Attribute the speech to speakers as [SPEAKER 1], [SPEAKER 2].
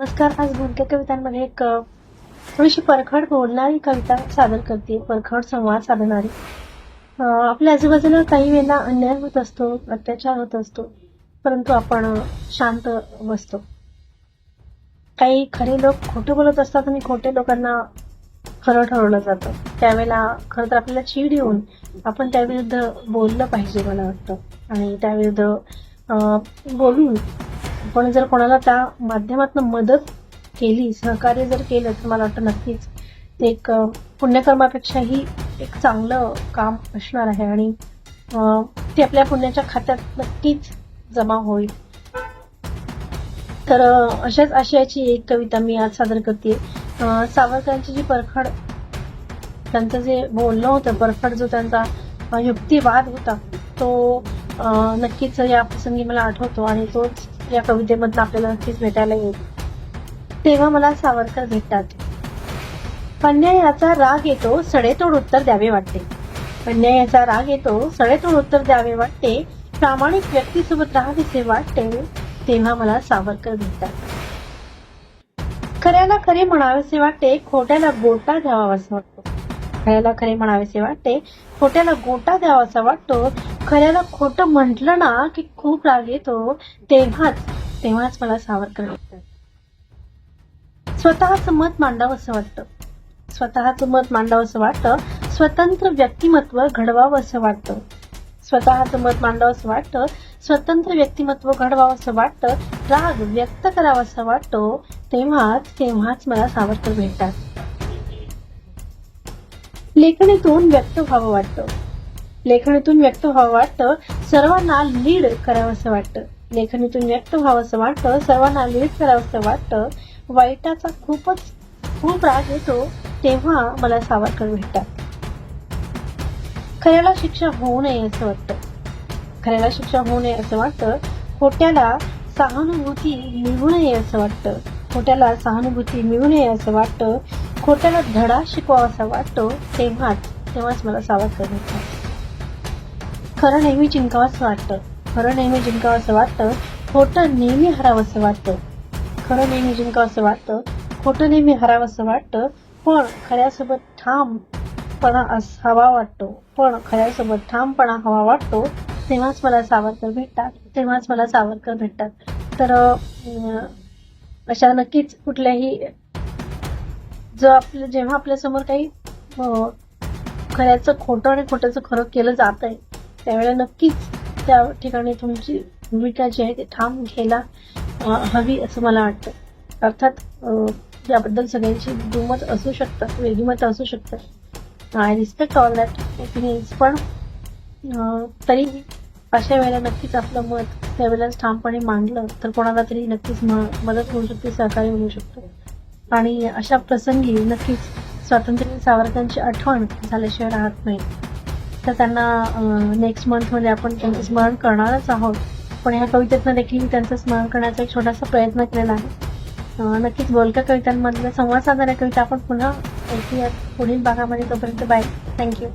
[SPEAKER 1] नमस्कार आज बोलके कवितांमध्ये एक थोडीशी परखड बोलणारी कविता सादर करते. परखड संवाद साधणारी. आपल्या आजूबाजूला काही वेळेला अन्याय होत असतो अत्याचार होत असतो परंतु आपण शांत बसतो. काही खरे लोक खोटे बोलत असतात आणि खोटे लोकांना खरं ठरवलं जातं. त्यावेळेला खरं तर आपल्याला चीड येऊन आपण त्याविरुद्ध बोललं पाहिजे मला वाटतं. आणि त्याविरुद्ध बोलून आपण जर कोणाला त्या माध्यमातून मदत केली सहकार्य जर केलं तर मला वाटतं नक्कीच ते एक पुण्यकर्मापेक्षाही एक चांगलं काम असणार आहे आणि ते आपल्या पुण्याच्या खात्यात नक्कीच जमा होईल. तर अशाच आशयाची एक कविता मी आज सादर करते सावरकरांची जी परखड त्यांचं जे बोलणं होतं परखड जो त्यांचा युक्तिवाद होता तो नक्कीच या प्रसंगी मला आठवतो आणि तोच या कवितेमधनं आपल्याला नक्कीच भेटायला येईल. तेव्हा मला सावरकर भेटतात. अन्यायाचा राग येतो सडेतोड उत्तर द्यावे वाटते. अन्यायाचा राग येतो सडेतोड उत्तर द्यावे वाटते. प्रामाणिक व्यक्तीसोबत राहावेसे वाटते. तेव्हा मला सावरकर भेटतात. खऱ्याला खरे म्हणावेसे वाटते खोट्याला गोटा असं वाटतो. खऱ्याला खरे म्हणावेसे वाटते. खोट्याला गोटा द्यावासा वाटतो. खऱ्याला खोटं म्हटलं ना की खूप राग येतो. तेव्हाच तेव्हाच मला सावरकर भेटतात. स्वतःचं मत मांडावंसं वाटतं. स्वतःचं मत मांडावंसं वाटतं. स्वतंत्र व्यक्तिमत्व घडवावं असं वाटतं. स्वतःचं मत मांडावंसं वाटतं. स्वतंत्र व्यक्तिमत्व घडवावंसं वाटतं. राग व्यक्त करावासा वाटतो. तेव्हाच तेव्हाच मला सावरकर भेटतात. लेखणीतून व्यक्त व्हावं वाटतं. लेखणीतून व्यक्त व्हावं वाटतं सर्वांना लीड करावंसं वाटतं. लेखणीतून व्यक्त व्हावंसं वाटतं सर्वांना लीड करावंसं वाटतं. वाईटाचा खूपच खूप राग येतो तेव्हा मला सावरकर भेटतात. खऱ्याला शिक्षा होऊ नये असं वाटतं. खऱ्याला शिक्षा होऊ नये असं वाटतं खोट्याला सहानुभूती मिळू नये असं वाटतं. खोट्याला सहानुभूती मिळू नये असं वाटतं. खोट्याला धडा शिकवावासा वाटतो. तेव्हाच तेव्हाच मला सावरकर भेटतात खरं नेहमी जिंकावंसं वाटतं. खरं नेहमी जिंकावंसं वाटतं. खोटं नेहमी हरावंसं वाटतं. खरं नेहमी जिंकावंसं वाटतं. खोटं नेहमी हरावंसं वाटतं. पण खऱ्यासोबत ठामपणा हवा वाटतो. पण खऱ्यासोबत ठामपणा हवा वाटतो. तेव्हाच मला सावरकर भेटतात. तेव्हाच मला सावरकर भेटतात. तर अं, अशा नक्कीच कुठल्याही जो आपलं जेव्हा आपल्यासमोर काही खऱ्याचं खोटं आणि खोट्याचं खरं केलं जात आहे त्यावेळेला नक्कीच त्या ठिकाणी तुमची भूमिका जी आहे ती ठाम घ्यायला हवी असं मला वाटतं. अर्थात याबद्दल सगळ्यांची दुमत असू शकतात वेगळी मत असू शकतात. I respect all that opinions पण तरीही अशा वेळेला नक्कीच आपलं मत त्यावेळेला ठामपणे मांडलं तर कोणाला तरी नक्कीच म- मदत होऊ शकते सहकार्य होऊ शकतं. आणि अशा प्रसंगी नक्कीच स्वातंत्र्य सावरकरांची आठवण झाल्याशिवाय राहत नाही. तर त्यांना नेक्स्ट मंथमध्ये आपण त्यांचं स्मरण करणारच आहोत. पण ह्या कवितेतनं देखील त्यांचं स्मरण करण्याचा एक छोटासा प्रयत्न केलेला आहे. नक्कीच बोलक्या कवितांमधल्या संवाद साधणाऱ्या कविता आपण पुन्हा ऐकूयात. पुढील भागामध्ये तोपर्यंत बाय थँक्यू